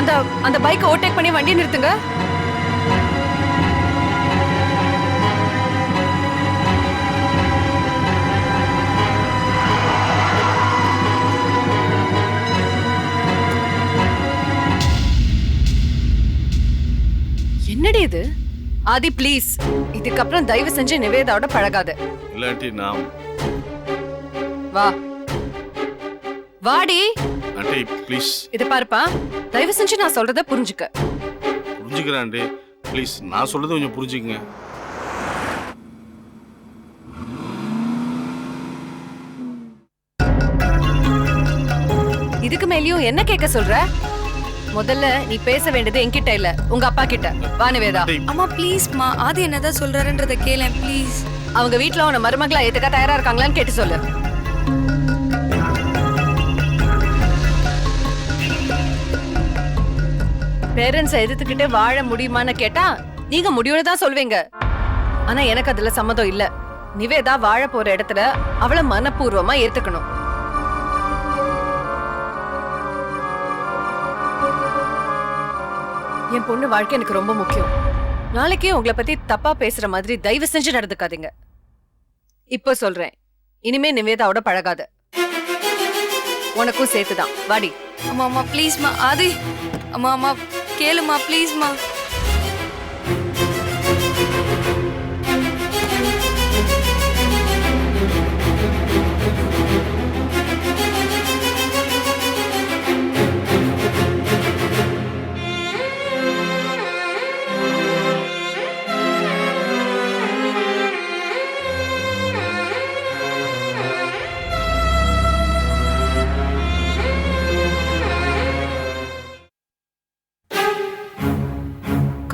அந்த அந்த பைக்கை ஓவர்டேக் பண்ணி வண்டி நிறுத்துங்க. என்னடி இது? ஆதி ப்ளீஸ் இதுக்கப்புறம் தயவு செஞ்சு நிவேதாவோட பழகாத. இல்லாட்டி நான் வா. வாடி. ஆண்டி ப்ளீஸ் இத பாருப்பா தயவு செஞ்சு நான் சொல்றத புரிஞ்சுக்க. புரிஞ்சுக்கிறேன் ஆண்டி ப்ளீஸ் நான் சொல்றது கொஞ்சம் புரிஞ்சுக்கங்க. இதுக்கு மேலயும் என்ன கேட்க சொல்ற? முதல்ல நீ பேச வேண்டியது என்கிட்ட இல்ல உங்க அப்பா கிட்ட. வா நிவேதா. அம்மா ப்ளீஸ்மா ஆதி என்னதான் சொல்றாருன்றத கேளேன் ப்ளீஸ் அவங்க வீட்ல உன மருமகளா ஏத்துக்க தயாரா இருக்காங்களான்னு கேட்டு சொல்லு. பேரண்ட்ஸ் எதிர்த்துக்கிட்டே வாழ முடியுமான்னு கேட்டா நீங்க முடியும்னு தான் சொல்வீங்க. ஆனா எனக்கு அதுல சம்மதம் இல்ல. நிவேதா வாழ போற இடத்துல அவளை மனப்பூர்வமா ஏத்துக்கணும். என் பொண்ணு வாழ்க்கை எனக்கு ரொம்ப முக்கியம். நாளைக்கே உங்களை பத்தி தப்பா பேசுற மாதிரி தயவு செஞ்சு நடந்துக்காதீங்க. இப்போ சொல்றேன். இனிமே நிவேதாவோட பழகாத. உனக்கும் சேர்த்துதான். வாடி. அம்மா அம்மா ப்ளீஸ்மா ஆதி. அம்மா அம்மா. கேளுமா ப்ளீஸ்மா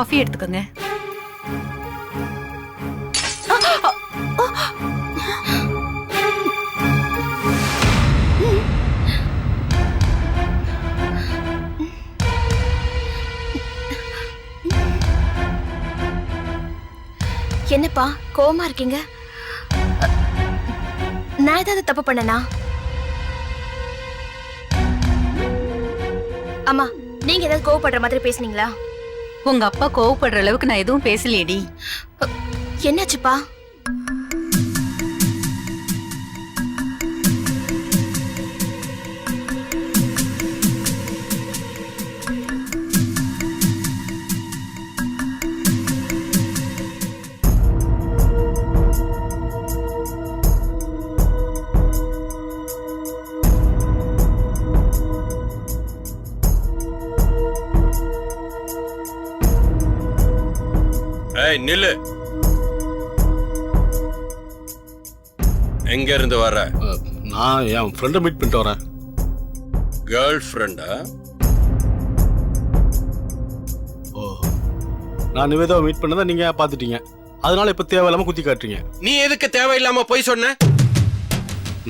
காஃபி எடுத்துக்கோங்க. என்னப்பா கோவமா இருக்கீங்க? நான் ஏதாவது தப்பு பண்ணனா? அம்மா நீங்க ஏதாவது கோவப்படுற மாதிரி பேசுனீங்களா? உங்க அப்பா கோவப்படுற அளவுக்கு நான் எதுவும் பேசலையேடி. என்னாச்சுப்பா? ஏய் நில்லு. எங்க இருந்து வர நான் என் ஃப்ரெண்டை மீட் பண்ணிட்டு வரேன். கேர்ள் ஃப்ரெண்டா ஓ. நான் நிவேதாவை மீட் பண்ணதை நீங்க பார்த்துட்டீங்க. அதனால இப்போ தேவையில்லாம குத்தி காட்டுறீங்க. நீ எதுக்கு தேவையில்லாம போய் சொன்ன?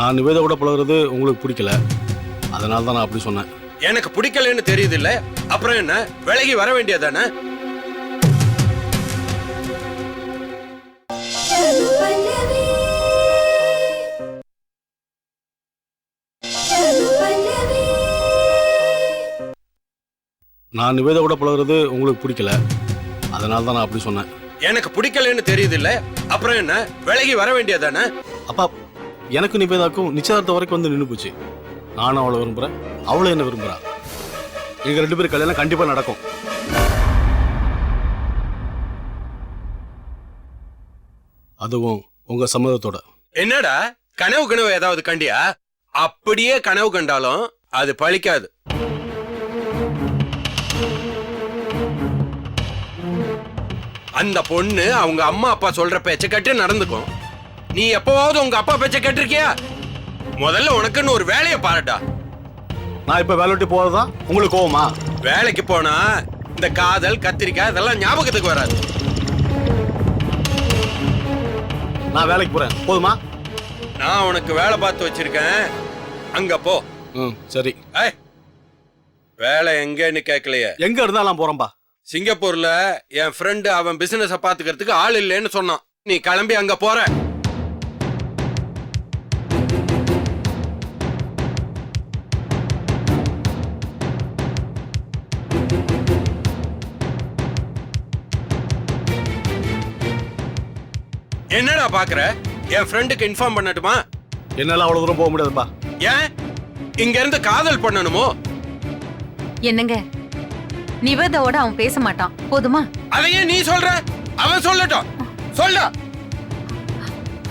நான் நிவேதாவோட பழகுறது உங்களுக்கு பிடிக்கல. அதனால தான் நான் அப்படி சொன்னேன். எனக்கு பிடிக்கலன்னு தெரியுது இல்ல அப்புறம் என்ன? விலகி வர வேண்டியதானே நான் நிவேதாவோட பழகுறது உங்களுக்கு பிடிக்கல. அதனால தான் நான் அப்படி சொன்னேன். எனக்கு பிடிக்கலன்னு தெரியுது இல்ல அப்புறம் என்ன? விலகி வர வேண்டியதானே அப்பா எனக்கு நிவேதாக்கும் நிச்சயதார்த்தம் வரைக்கும் வந்து நின்று போச்சு. நானும் அவளை விரும்புறேன். அவளும் என்ன விரும்புறா. எங்க ரெண்டு பேரும் கல்யாணம் கண்டிப்பா நடக்கும். அதுவும் உங்க சம்மதத்தோட. என்னடா? கனவு கனவு ஏதாவது கண்டியா? அப்படியே கனவு கண்டாலும் அது பழிக்காது. அந்த பொண்ணு அவங்க அம்மா அப்பா சொல்ற பேச்ச கேட்டு நடந்துக்கும். நீ எப்பவாவது உங்க அப்பா பேச்ச கேட்டிருக்கியா? முதல்ல உனக்குன்னு ஒரு வேலையை பாருடா. நான் இப்ப வேலை விட்டு போறதா? உங்களுக்கு கோவமா? வேலைக்கு போனா இந்த காதல் கத்திரிக்காய் இதெல்லாம் ஞாபகத்துக்கு வராது. நான் வேலைக்கு போறேன். போதுமா? நான் உனக்கு வேலை பார்த்து வச்சிருக்கேன். அங்க போ. ம் சரி. ஏய் வேலை எங்கன்னு கேட்கலையே. எங்க இருந்தாலும் போறேன்பா. சிங்கப்பூர்ல என் ஃப்ரெண்டு அவன் பிசினஸ பாத்துக்கிறதுக்கு ஆள் இல்லைன்னு சொன்னான். நீ கிளம்பி அங்க போற. என்னடா பாக்குற? என் ஃப்ரெண்டுக்கு இன்ஃபார்ம் பண்ணட்டுமா? என்னால அவ்வளவு தூரம் போக முடியாதுப்பா. ஏன்? இங்க இருந்து காதல் பண்ணணுமோ? என்னங்க? நிவேதாவோட அவன் பேச மாட்டான். போதுமா? அதையே நீ சொல்ற? அவன் சொல்லட்டும். சொல்ல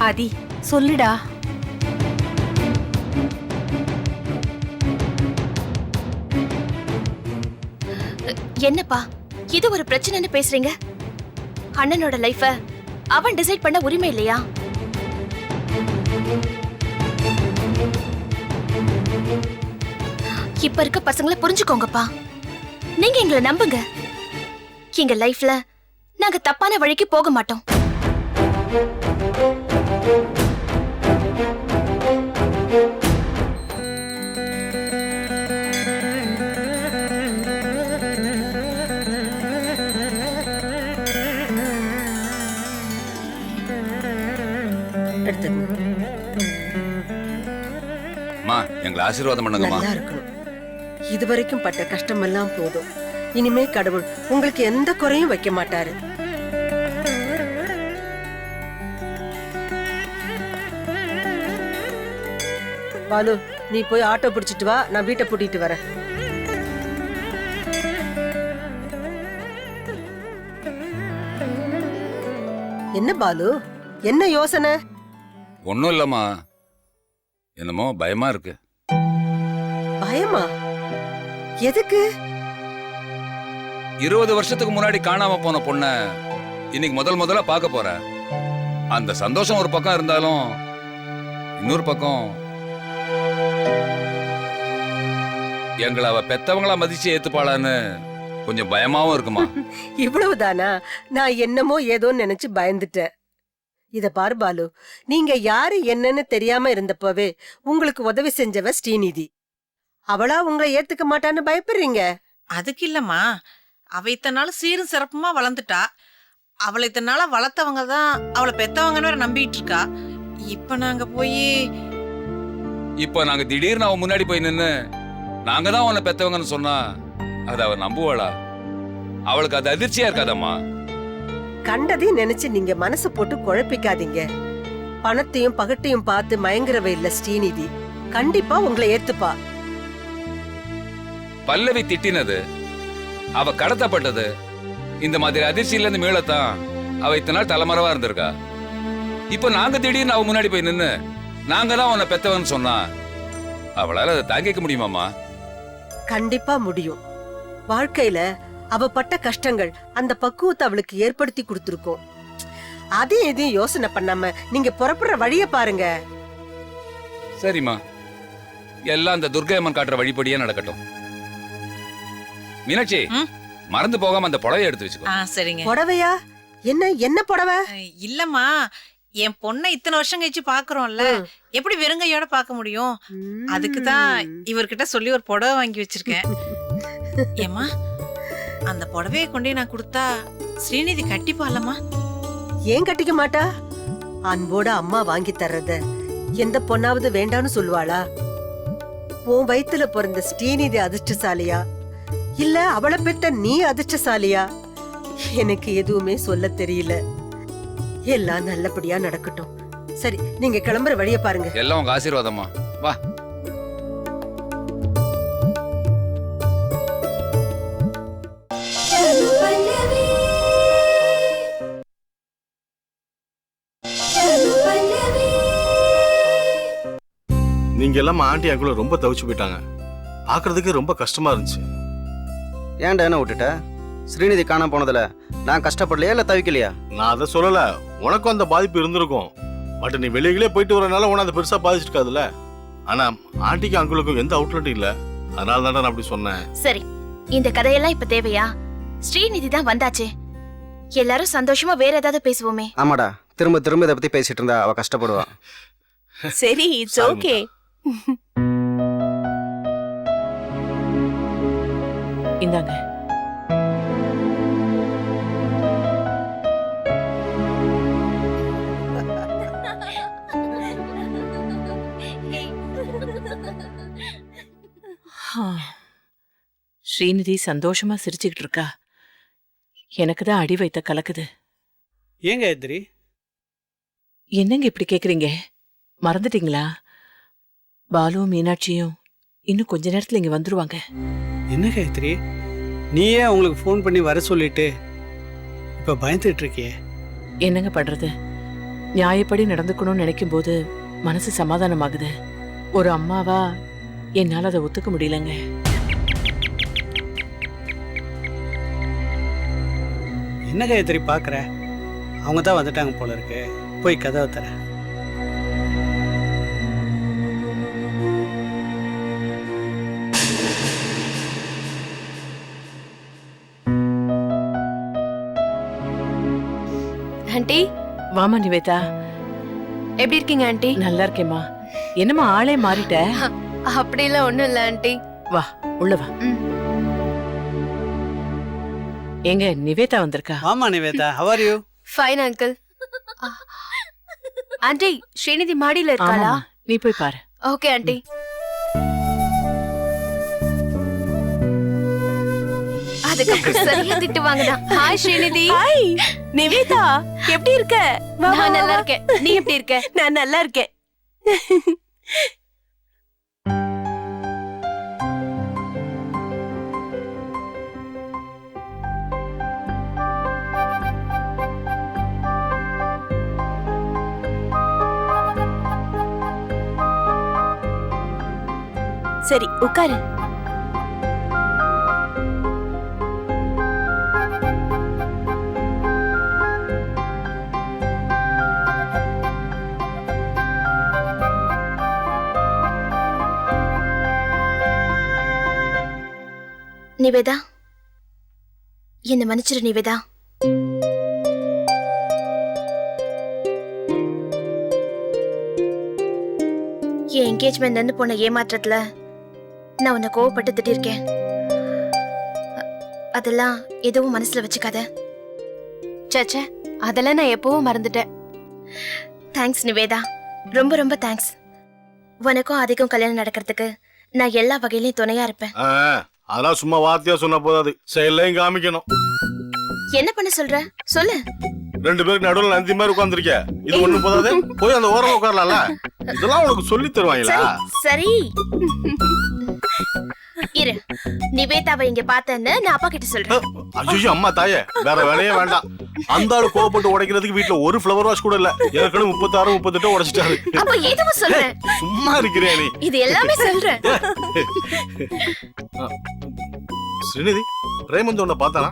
ஆதி சொல்லுடா. என்னப்பா? இது ஒரு பிரச்சனைன்னு பேசுறீங்க? அண்ணனோட லைஃப அவன் டிசைட் பண்ண உரிமை இல்லையா? இப்ப இருக்க பசங்களை புரிஞ்சுக்கோங்கப்பா. நீங்க எங்களை நம்புங்க. எங்க லைஃப்ல நாங்க தப்பான வழிக்கு போக மாட்டோம். அம்மா எங்களை ஆசீர்வாதம் பண்ணுங்கம்மா. நல்லா இருக்கணும். இதுவரைக்கும் பட்ட கஷ்டமெல்லாம் போதும். இனிமே கடவுள் உங்களுக்கு எந்த குறையும் வைக்க மாட்டாரு. பாலு நீ போய் ஆட்டோ பிடிச்சிட்டு வா. நான் வீட்டை பூட்டிட்டு வரேன். என்ன பாலு? என்ன யோசனை? ஒன்றும் இல்லைம்மா. என்னமோ பயமா இருக்கு. பயமா? எதுக்கு? இருபது வருஷத்துக்கு முன்னாடி காணாம போன பொண்ண இன்னைக்கு முதல் முதல்ல பார்க்க போறேன் அந்த சந்தோஷம் ஒரு பக்கம் இருந்தாலும் இன்னொரு பக்கம் எங்களை அவ பெத்தவங்களா மதிச்சு ஏத்துப்பாளான்னு கொஞ்சம் பயமாவும் இருக்குமா? இவ்வளவுதானா? நான் என்னமோ ஏதோன்னு நினைச்சு பயந்துட்டேன். இத பாரு பாலு நீங்க யாரு என்னன்னு தெரியாம இருந்தப்பவே உங்களுக்கு உதவி செஞ்சவ ஸ்ரீநிதி. அவளா உங்களை ஏத்துக்க மாட்டான்னு பயப்படுறீங்க? அதுக்கு இல்லம்மா. அவ இத்தனை நாள் சீரும் சிறப்புமா வளர்ந்துட்டா. அவளை இத்தனை நாளா வளர்த்தவங்க தான் அவளை பெத்தவங்கன்னு வேற நம்பிட்டு இருக்கா. இப்ப நாங்க போய் இப்ப நாங்க திடீர்னு அவன் முன்னாடி போய் நின்னு நாங்க தான் உன்னை பெத்தவங்கன்னு சொன்னா அது அவ நம்புவாளா? அவளுக்கு அது அதிர்ச்சியா இருக்காதம்மா. கண்டதையும் நினைச்சு நீங்க மனசு போட்டு குழப்பிக்காதீங்க. பணத்தையும் பகட்டையும் பார்த்து மயங்குறவ இல்ல ஸ்ரீநிதி. கண்டிப்பா உங்களை ஏத்துப்பா. பல்லவி திட்டினது. அவ கடத்தப்பட்டது. இந்த மாதிரி அதிர்ச்சியில இருந்து மீளத்தான் அவ இத்தனை நாள் தலைமறைவா இருந்திருக்கா. இப்ப நாங்க திடீர்னு அவ முன்னாடி போய் நின்னு நாங்க தான் உன்னை பெத்தவன்னு சொன்னா அவளால அதை தாங்கிக்க முடியுமாமா கண்டிப்பா முடியும். வாழ்க்கையில அவ பட்ட கஷ்டங்கள் அந்த பக்குவத்தை அவளுக்கு ஏற்படுத்தி கொடுத்துருக்கோம். அதையும் எதையும் யோசனை பண்ணாம நீங்க புறப்படுற வழிய பாருங்க. சரிம்மா. எல்லாம் அந்த துர்கை அம்மன் காட்டுற வழிபடியே நடக்கட்டும். மீனாட்சி? மறந்து போகாம அந்த புடவைய எடுத்து வச்சுக்கோ. ஆ சரிங்க. புடவையா? என்ன என்ன புடவை? இல்லம்மா. என் பொண்ணை இத்தனை வருஷம் கழிச்சு பாக்குறோம்ல. எப்படி வெறுங்கையோட பார்க்க முடியும்? அதுக்கு தான் இவர்கிட்ட சொல்லி ஒரு புடவை வாங்கி வச்சிருக்கேன். ஏம்மா அந்த புடவையை கொண்டே நான் கொடுத்தா ஸ்ரீநிதி கட்டிப்பாலம்மா ஏன் கட்டிக்க மாட்டா? அன்போட அம்மா வாங்கி தர்றத எந்த பொண்ணாவது வேண்டான்னு சொல்லுவாளா? உன் வயித்துல பிறந்த ஸ்ரீநிதி அதிர்ஷ்டசாலியா? இல்ல அவளை பெத்த நீ அதிர்ஷ்டசாலியா? எனக்கு எதுவுமே சொல்ல தெரியல. எல்லாம் நல்லபடியா நடக்கட்டும். சரி நீங்க கிளம்புற வழிய பாருங்க. எல்லாம் உங்க ஆசீர்வாதம்மா. வா. எல்லாம் ஆண்டி அங்குள்ள ரொம்ப தவிச்சு போயிட்டாங்க. பாக்குறதுக்கு ரொம்ப கஷ்டமா இருந்துச்சு. ஏன்டா என்ன விட்டுட்ட? ஸ்ரீநிதி காணாம போனதுல நான் கஷ்டப்படலையா இல்ல தவிக்கலையா? நான் அதை சொல்லல. உனக்கும் அந்த பாதிப்பு இருந்திருக்கும். பட் நீ வெளியிலே போயிட்டு வரனால உன அதை பெருசா பாதிச்சிருக்காதுல்ல? ஆனா ஆண்டிக்கு அங்குளுக்கும் எந்த அவுட்லெட்டும் இல்ல. அதனால தான் நான் அப்படி சொன்னேன். சரி இந்த கதையெல்லாம் இப்ப தேவையா? ஸ்ரீநிதி தான் வந்தாச்சே. எல்லாரும் சந்தோஷமா வேற ஏதாவது பேசுவோமே. ஆமாடா. திரும்ப திரும்ப இதை பத்தி பேசிட்டு இருந்தா அவ கஷ்டப்படுவா. சரி இட்ஸ் okay. இந்தாங்க. ஸ்ரீநிதி சந்தோஷமா சிரிச்சுக்கிட்டு இருக்கா. எனக்கு தான் அடி வைத்த கலக்குது. ஏங்க எதிரி என்னங்க இப்படி கேக்குறீங்க? மறந்துட்டீங்களா? பாலுவும் மீனாட்சியும் இன்னும் கொஞ்ச நேரத்துல இங்க வந்துருவாங்க. என்ன காயத்ரி? நீயே அவங்களுக்கு ஃபோன் பண்ணி வர சொல்லிட்டு இப்போ பயந்துட்டு இருக்கியே? என்னங்க பண்றது? நியாயப்படி நடந்துக்கணும்னு நினைக்கும் போது மனசு சமாதானமாகுது. ஒரு அம்மாவா என்னால அதை ஒத்துக்க முடியலங்க. என்ன காயத்ரி பார்க்குற அவங்க தான் வந்துட்டாங்க போல இருக்கு. போய் கதவை தர வாமா நிவேதா எப்படி இருக்கீங்க ஆண்டி? நல்லா இருக்கேம்மா. என்னம்மா ஆளே மாறிட்ட? அப்படிலாம் ஒண்ணும் இல்ல ஆண்டி. வா உள்ள வா. எங்க நிவேதா வந்திருக்கா? ஆமா Nivetha. How are you fine uncle aunty Srinidhi மாடியில இருக்காளா? நீ போய் பாரு. Okay aunty. அதுக்கப்புறம் சரியா திட்டு வாங்கதான் ஹாய் ஸ்ரீநிதி ஹாய் நிவேதா எப்படி இருக்க? நான் நல்லா. இருக்கேன். நீ எப்படி இருக்க? நான் நல்லா இருக்கேன். சரி உட்காரு. நிவேதா? என்ன மன்னிச்சிரு நிவேதா. என் என்கேஜ்மெண்ட் நின்று போன ஏமாற்றத்துல நான் உன்னை கோவப்பட்டு திட்டிருக்கேன். அதெல்லாம் எதுவும் மனசுல வச்சுக்காத. சச்சே அதெல்லாம் நான் எப்பவும் மறந்துட்டேன். தேங்க்ஸ் நிவேதா. ரொம்ப ரொம்ப தேங்க்ஸ் உனக்கும் அதிகம் கல்யாணம் நடக்கிறதுக்கு நான் எல்லா வகையிலயும் துணையா இருப்பேன். அதெல்லாம் சும்மா வார்த்தையா சொன்னா போதாது. செயல்லையும் காமிக்கணும். என்ன பண்ண சொல்ற? சொல்லு. ரெண்டு பேருக்கு நடுவுல நந்தி மாதிரி உட்காந்துருக்க இது ஒண்ணு போதாது. போய் அந்த ஓரம் உட்காரலாம்ல. இதெல்லாம் உனக்கு சொல்லி தருவாங்களா? சரி. இரு. நிவேதாவை இங்க பார்த்தேன்னு நான் அப்பா கிட்ட சொல்றேன். அஜிஜி அம்மா தாயே வேற வேலையே வேண்டாம். அந்த ஆளு கோவப்பட்டு உடைக்கிறதுக்கு வீட்டுல ஒரு ஃப்ளவர் வாஷ் கூட இல்ல. ஏற்கனவே முப்பத்தாறு முப்பத்தெட்டு உடைச்சிட்டாரு. அப்ப எதுவும் சொல்றேன் சும்மா இருக்கிறே நீ? இது எல்லாமே சொல்றேன் ஸ்ரீநிதி பிரேமந்த் உன்னை பார்த்தானா?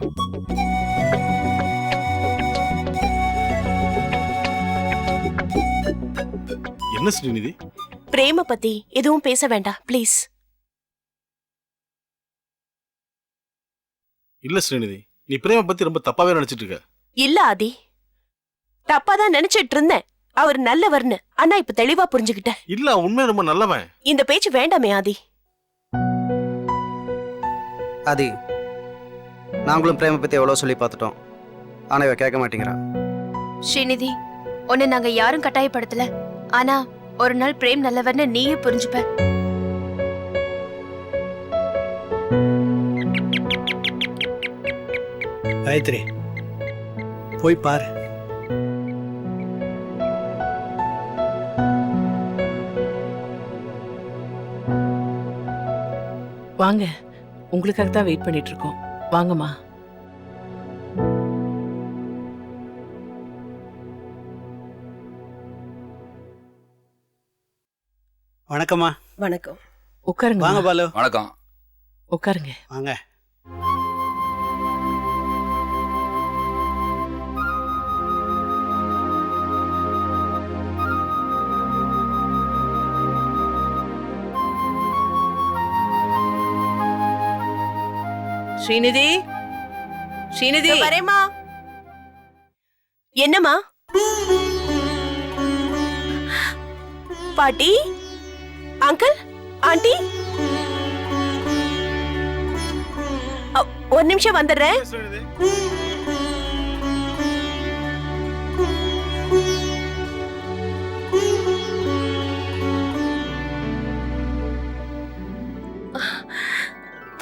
என்ன ஸ்ரீநிதி? பிரேம பத்தி எதுவும் பேச வேண்டாம் ப்ளீஸ் இல்ல ஸ்ரீநிதி நீ பிரேம பத்தி ரொம்ப தப்பாவே நினைச்சிட்டு இருக்க இல்ல ஆதி. தப்பா தான் நினைச்சிட்டு இருந்தேன் அவர் நல்லவர்னு. ஆனா இப்ப தெளிவா புரிஞ்சுக்கிட்டேன். இல்ல அவன் ரொம்ப நல்லவன். இந்த பேச்சு வேண்டாமே ஆதி. ஆதி நாங்களும் பிரேமை பற்றி எவ்வளோ சொல்லி பார்த்துட்டோம். ஆனால் இவ கேட்க மாட்டேங்கிறா. ஸ்ரீநிதி உன்னை நாங்க யாரும் கட்டாயப்படுத்தல. ஆனா ஒரு நாள் பிரேம் நல்லவர்னு நீயே புரிஞ்சுப்ப. காயத்ரி போய் பாரு. வாங்க உங்களுக்காக தான் வெயிட் பண்ணிட்டு இருக்கோம். வாங்கம்மா. வணக்கம்மா. வணக்கம். உட்காருங்க வாங்க பாலு. வணக்கம். உட்காருங்க. வாங்க. ஸ்ரீநிதி? ஸ்ரீநிதி? வரேம்மா. என்னம்மா? பாட்டி? அங்கிள்? ஆண்டி? ஒரு நிமிஷம் வந்துடுறேன்.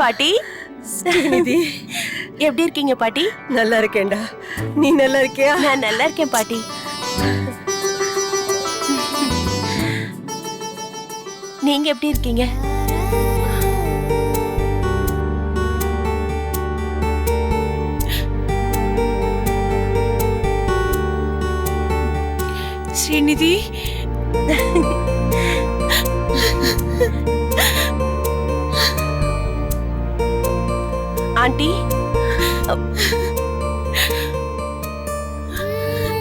பாட்டி? நிதி எப்படி இருக்கீங்க பாட்டி? நல்லா இருக்கேன்டா. நீ நல்லா இருக்கியா? நான் நல்லா இருக்கேன் பாட்டி. நீங்க எப்படி இருக்கீங்க? ஸ்ரீநிதி. ஆண்டி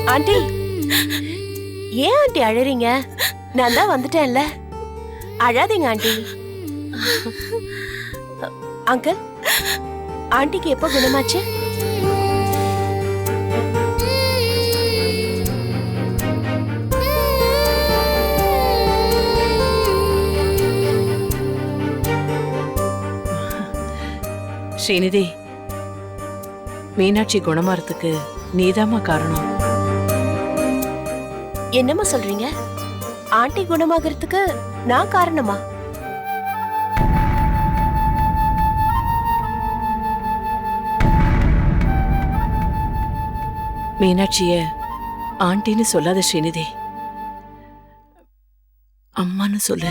ஆண்டி ஏன் ஆண்டி அழறீங்க நான் தான் வந்துட்டேன்ல அழாதீங்க ஆண்டி அங்கிள் ஆண்டிக்கு எப்போ குணமாச்சு ஸ்ரீநிதி மீனாட்சி குணமாறதுக்கு நீதாம்மா காரணம். என்னம்மா சொல்றீங்க? ஆண்டி குணமாகறதுக்கு நான் காரணமா? மீனாட்சிய ஆண்டின்னு சொல்லாத ஸ்ரீநிதி. அம்மான்னு சொல்லு.